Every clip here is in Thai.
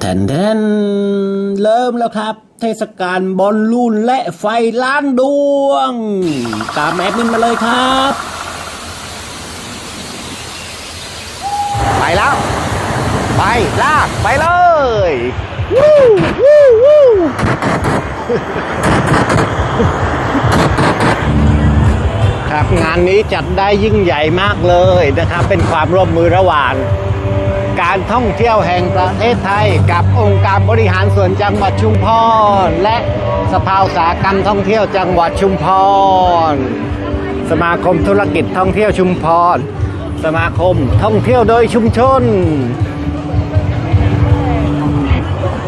แทนแทนเริ่มแล้วครับ เทศกาลบอลลูนและไฟล้านดวง ตามแอดมินมาเลยครับ ไปแล้ว ไปลากไปเลยวู้วู้วู้ครับงานนี้จัดได้ยิ่งใหญ่มากเลยนะครับ เป็นความร่วมมือระหว่าง การท่องเที่ยวแห่งประเทศไทย กับองค์การบริหารส่วนจังหวัดชุมพร และสภาอุตสาหกรรมท่องเที่ยวจังหวัดชุมพร สมาคมธุรกิจท่องเที่ยวชุมพร สมาคมท่องเที่ยวโดยชุมชน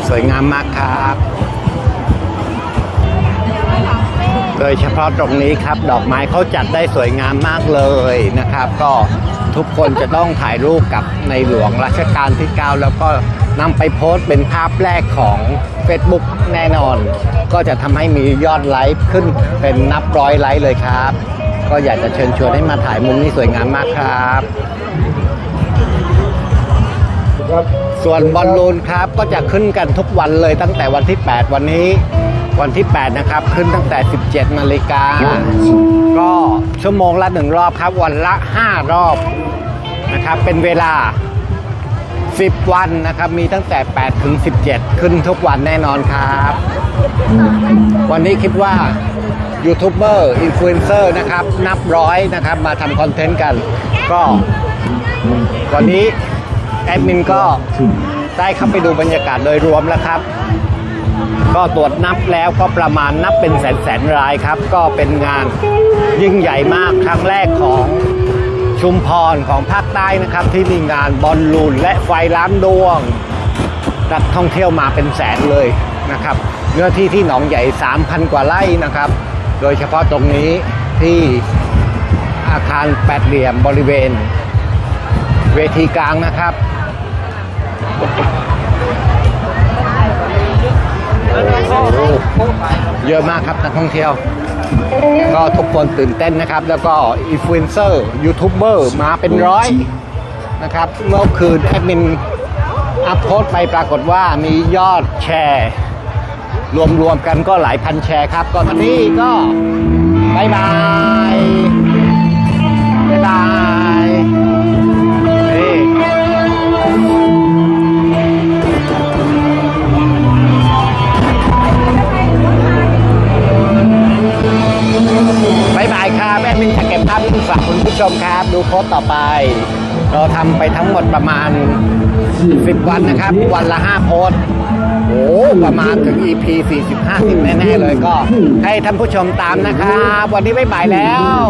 สวยงามมากครับ โดยเฉพาะตรงนี้ครับ ดอกไม้เขาจัดได้สวยงามมากเลยนะครับ ก็ทุกคนจะต้องถ่ายรูปกับในหลวงรัชกาลที่ 9 แล้วก็นำไปโพสต์เป็นภาพแรกของ Facebook แน่นอน ก็จะทำให้มียอดไลค์ขึ้นเป็นนับร้อยไลค์เลยครับ ก็อยากจะเชิญชวนให้มาถ่ายมุมนี้สวยงามมากครับส่วนบอลลูนครับก็จะขึ้นกันทุกวันเลยตั้งแต่วันที่ 8 วันนี้ วันที่ 8 นะครับ ขึ้นตั้งแต่ 17นาฬิกาก็ชั่วโมงละหนึ่งรอบครับ วันละ 5 รอบนะครับ เป็นเวลา 10 วันนะครับ มีตั้งแต่ 8 ถึง 17 ขึ้นทุกวันแน่นอนครับ วันนี้คิดว่ายูทูบเบอร์อินฟลูเอนเซอร์นะครับ นับร้อยนะครับ มาทำคอนเทนต์กัน ก็วันนี้แอดมินก็ได้เข้าไปดูบรรยากาศโดยรวมแล้วครับ ก็ตรวจนับแล้วก็ประมาณนับเป็นแสนแสนรายครับ ก็เป็นงานยิ่งใหญ่มากครั้งแรกของชุมพรของภาคใต้นะครับ ที่มีงานบอลลูนและไฟล้านดวง นักท่องเที่ยวมาเป็นแสนเลยนะครับ เนื้อที่ที่หนองใหญ่ 3,000 กว่าไร่นะครับ โดยเฉพาะตรงนี้ที่อาคารแปดเหลี่ยมบริเวณ เวทีกลางนะครับ เยอะมากครับนักท่องเที่ยว ก็ทุกคนตื่นเต้นนะครับ แล้วก็อินฟลูเอนเซอร์ยูทูบเบอร์มาเป็นร้อยนะครับเมื่อคืนแอดมินอัพโพสไปปรากฏว่ามียอดแชร์ รวมๆกันก็หลายพันแชร์ครับ ก็ตอนนี้ก็บายบาย ฝากคุณผู้ชมครับ ดูโพสต่อไป เราทำไปทั้งหมดประมาณ 10 วันนะครับ วันละ 5 โพสโอ้ประมาณถึง EP 40 50 แน่ๆเลยก็ ให้ท่านผู้ชมตามนะครับ วันนี้ไม่บ่ายแล้ว